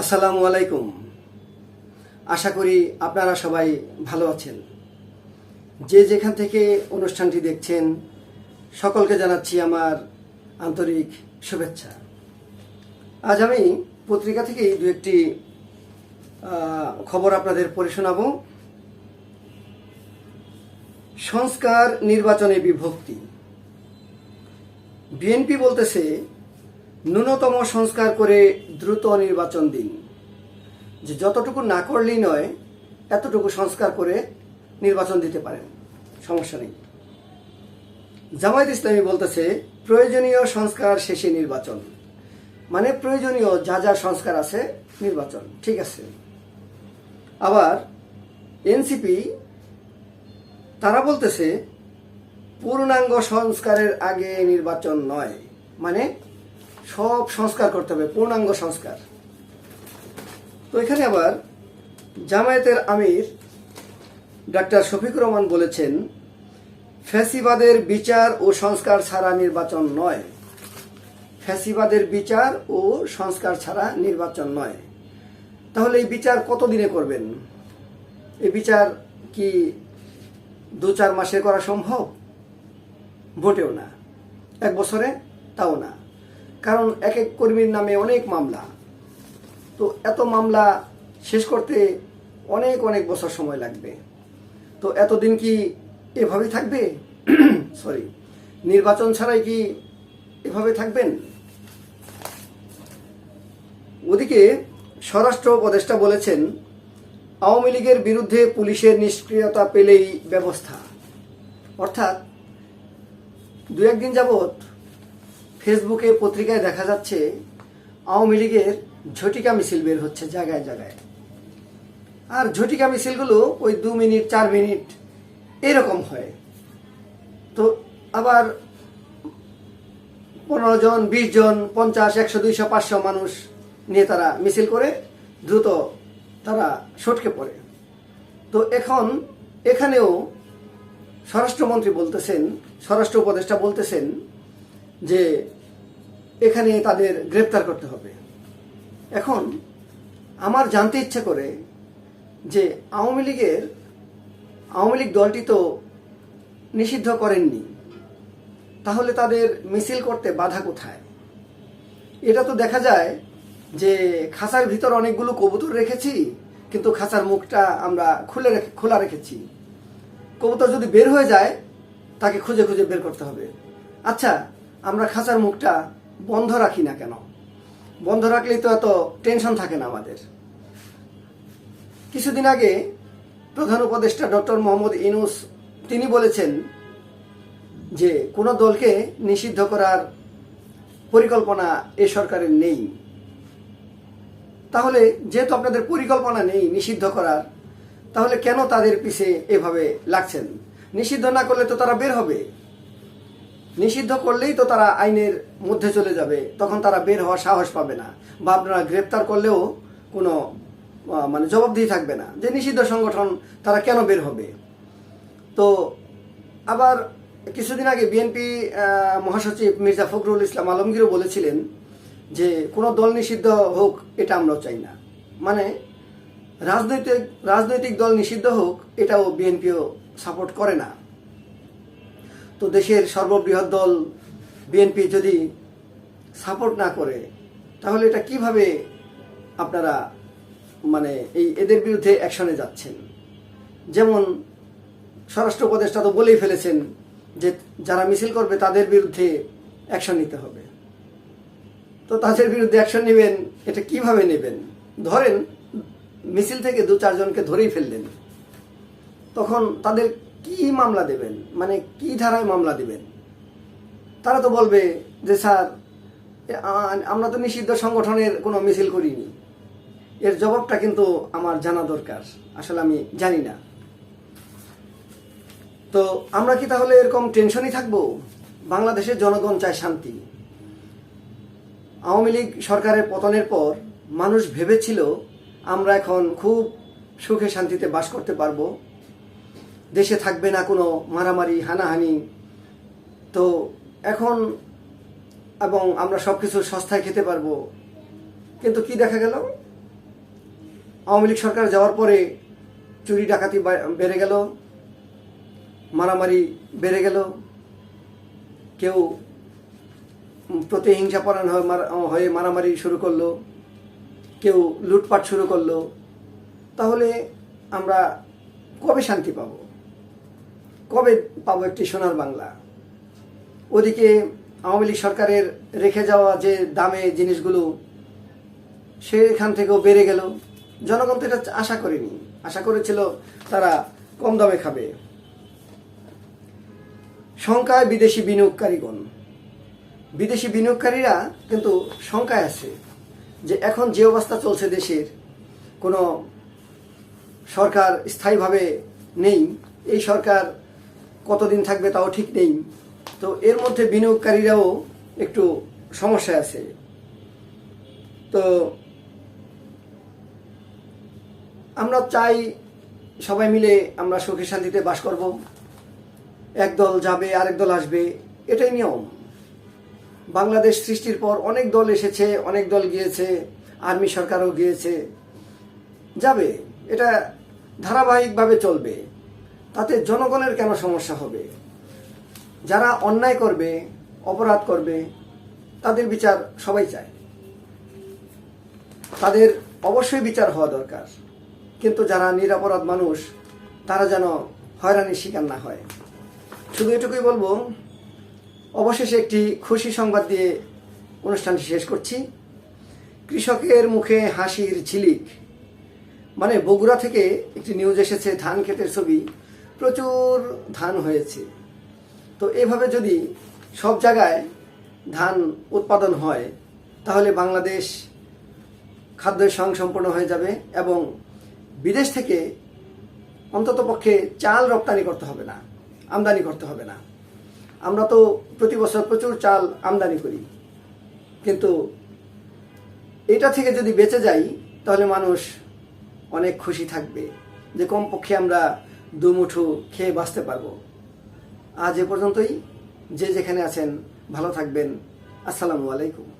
আসসালামু আলাইকুম। আশা করি আপনারা সবাই ভালো আছেন। যে যেখান থেকে অনুষ্ঠানটি দেখছেন, সকলকে জানাচ্ছি আমার আন্তরিক শুভেচ্ছা। আজ আমি পত্রিকা থেকে দু একটি খবর আপনাদের পড়ে শোনাব। সংস্কার নির্বাচনে বিভক্তি। বিএনপি বলতেছে ন্যূনতম সংস্কার করে দ্রুত নির্বাচন দিন। যে যতটুকু না করলেই নয়, এতটুকু সংস্কার করে নির্বাচন দিতে পারেন। সমস্যা নেই। জামায়াত ইসলামী বলতেছে, প্রয়োজনীয় সংস্কার শেষে নির্বাচন। মানে প্রয়োজনীয় যা যা সংস্কার আছে, নির্বাচন। ঠিক আছে। আবার এনসিপি, তারা বলতেছে, পূর্ণাঙ্গ সংস্কারের আগে নির্বাচন নয়। মানে সব সংস্কার করতে হবে, পূর্ণাঙ্গ সংস্কার। তো এখানে আবার জামায়াতের আমির ডাক্তার শফিকুর রহমান বলেছেন, ফ্যাসিবাদের বিচার ও সংস্কার ছাড়া নির্বাচন নয়। ফ্যাসিবাদের বিচার ও সংস্কার ছাড়া নির্বাচন নয়। তাহলে এই বিচার কতদিনে করবেন? এই বিচার কি দু চার মাসে করা সম্ভব? ভোটেও না। এক বছরে? তাও না। কারণ এক এক কর্মীর নামে অনেক মামলা। তো এত মামলা শেষ করতে অনেক অনেক বছর সময় লাগবে। তো এতদিন কি এভাবে থাকবে? সরি নির্বাচন ছাড়াই কি এভাবে থাকবেন? ওদিকে স্বরাষ্ট্র উপদেষ্টা বলেছেন, আওয়ামী লীগের বিরুদ্ধে পুলিশের নিষ্ক্রিয়তা পেলেই ব্যবস্থা। অর্থাৎ দু একদিন যাবৎ ফেসবুকে পত্রিকায় দেখা যাচ্ছে, আওয়ামী লীগের ঝটিকা মিছিল বের হচ্ছে জায়গায় জায়গায়। আর ঝটিকা মিছিলগুলো ওই দু মিনিট, চার মিনিট এরকম হয়। তো আবার পনেরো জন, বিশ জন, পঞ্চাশ, একশো, দুইশো, পাঁচশো মানুষ নিয়ে তারা মিছিল করে দ্রুত তারা সটকে পড়ে। তো এখন এখানেও স্বরাষ্ট্রমন্ত্রী বলতেছেন, স্বরাষ্ট্র উপদেষ্টা বলতেছেন যে এখানে তাদের গ্রেপ্তার করতে হবে। এখন আমার জানতে ইচ্ছে করে যে আওয়ামী লীগের, আওয়ামী লীগ দলটি তো নিষিদ্ধ করেননি, তাহলে তাদের মিছিল করতে বাধা কোথায়? এটা তো দেখা যায় যে খাঁচার ভিতর অনেকগুলো কবুতর রেখেছি, কিন্তু খাঁচার মুখটা আমরা খুলে রেখে, খোলা রেখেছি। কবুতর যদি বের হয়ে যায়, তাকে খুঁজে খুঁজে বের করতে হবে। আচ্ছা আমরা খাঁচার মুখটা বন্ধ রাখি না কেন? বন্ধ রাখলেই তো এত টেনশন থাকে না আমাদের। কিছুদিন আগে প্রধান উপদেষ্টা ডক্টর মোহাম্মদ ইনুস তিনি বলেছেন যে কোনো দলকে নিষিদ্ধ করার পরিকল্পনা এ সরকারের নেই। তাহলে যেহেতু আপনাদের পরিকল্পনা নেই নিষিদ্ধ করার, তাহলে কেন তাদের পিছে এভাবে লাগছেন? নিষিদ্ধ না করলে তো তারা বের হবে। নিষিদ্ধ করলেই তো তারা আইনের মধ্যে চলে যাবে, তখন তারা বের হওয়ার সাহস পাবে না বা আপনারা গ্রেপ্তার করলেও কোনো মানে জবাবদিহি থাকবে না যে নিষিদ্ধ সংগঠন তারা কেন বের হবে। তো আবার কিছুদিন আগে বিএনপি মহাসচিব মির্জা ফখরুল ইসলাম আলমগীরও বলেছিলেন যে কোনো দল নিষিদ্ধ হোক, এটা আমরাও চাই না। মানে রাজনৈতিক রাজনৈতিক দল নিষিদ্ধ হোক, এটাও বিএনপিও সাপোর্ট করে না। তো দেশের সর্ববৃহৎ দল বিএনপি যদি সাপোর্ট না করে, তাহলে এটা কীভাবে আপনারা মানে এই এদের বিরুদ্ধে অ্যাকশনে যাচ্ছেন? যেমন স্বরাষ্ট্র উপদেষ্টা তো বলেই ফেলেছেন যে যারা মিছিল করবে তাদের বিরুদ্ধে অ্যাকশন নিতে হবে। তো তাদের বিরুদ্ধে অ্যাকশন নেবেন, এটা কীভাবে নেবেন? ধরেন মিছিল থেকে দু চারজনকে ধরেই ফেললেন। তখন তাদের কি মামলা দেবেন? মানে কি ধারায় মামলা দেবেন? তারা তো বলবে যে, স্যার আমরা তো নিষিদ্ধ সংগঠনের কোনো মিছিল করিনি। এর জবাবটা কিন্তু আমার জানা দরকার। আসলে আমি জানি না। তো আমরা কি তাহলে এরকম টেনশনই থাকব? বাংলাদেশের জনগণ চায় শান্তি। আওয়ামী লীগ সরকারের পতনের পর মানুষ ভেবেছিল, আমরা এখন খুব সুখে শান্তিতে বাস করতে পারব। দেশে থাকবে না কোনো মারামারি হানাহানি। তো এখন এবং আমরা সব কিছু সস্তায় খেতে পারব। কিন্তু কি দেখা গেল? আওয়ামী লীগ সরকার যাওয়ার পরে চুরি ডাকাতি বেড়ে গেল। মারামারি বেড়ে গেল। কেউ উম, প্রতিহিংসা পরায়ণ হয়ে হয়ে মারামারি শুরু করল। কেউ লুটপাট শুরু করল। তাহলে আমরা কবে শান্তি পাব? কবে পাবো একটি সোনার বাংলা? ওদিকে আওয়ামী লীগ সরকারের রেখে যাওয়া যে দামে জিনিসগুলো, সেখান থেকেও বেড়ে গেল। জনগণ তো এটা আশা করেনি। আশা করেছিল তারা কম দামে খাবে। শঙ্কায় বিদেশি বিনিয়োগকারীগণ। বিদেশি বিনিয়োগকারীরা কিন্তু শঙ্কায় আছে যে এখন যে অবস্থা চলছে দেশের, কোনো সরকার স্থায়ীভাবে নেই। এই সরকার কতদিন থাকবে তাও ঠিক নেই। তো এর মধ্যে বিনিয়োগকারীরাও একটু সমস্যায় আছে। তো আমরা চাই সবাই মিলে আমরা সুখে শান্তিতে বাস করব। এক দল যাবে, আরেক দল আসবে, এটাই নিয়ম। বাংলাদেশ সৃষ্টির পর অনেক দল এসেছে, অনেক দল গিয়েছে, আর্মি সরকারও গিয়েছে। যাবে, এটা ধারাবাহিকভাবে চলবে। তাতে জনগণের কেন সমস্যা হবে? যারা অন্যায় করবে, অপরাধ করবে, তাদের বিচার সবাই চায়। তাদের অবশ্যই বিচার হওয়া দরকার। কিন্তু যারা নিরাপরাধ মানুষ, তারা যেন হয়রানির শিকার না হয়। শুধু এটুকুই বলব, অবশেষে একটি খুশি সংবাদ দিয়ে অনুষ্ঠানটি শেষ করছি। কৃষকের মুখে হাসির ঝিলিক। মানে বগুড়া থেকে একটি নিউজ এসেছে, ধান ক্ষেতের ছবি। প্রচুর ধান হয়েছে। তো এভাবে যদি সব জায়গায় ধান উৎপাদন হয়, তাহলে বাংলাদেশ খাদ্য স্বয়ংসম্পূর্ণ হয়ে যাবে এবং বিদেশ থেকে অন্তত পক্ষে চাল রপ্তানি করতে হবে না, আমদানি করতে হবে না। আমরা তো প্রতি বছর প্রচুর চাল আমদানি করি। কিন্তু এটা থেকে যদি বেঁচে যাই, তাহলে মানুষ অনেক খুশি থাকবে। যে কমপক্ষে আমরা দুমুঠো খেয়ে বাঁচতে পারব। আজ এ পর্যন্তই। যে যেখানে আছেন ভালো থাকবেন। আসসালামু আলাইকুম।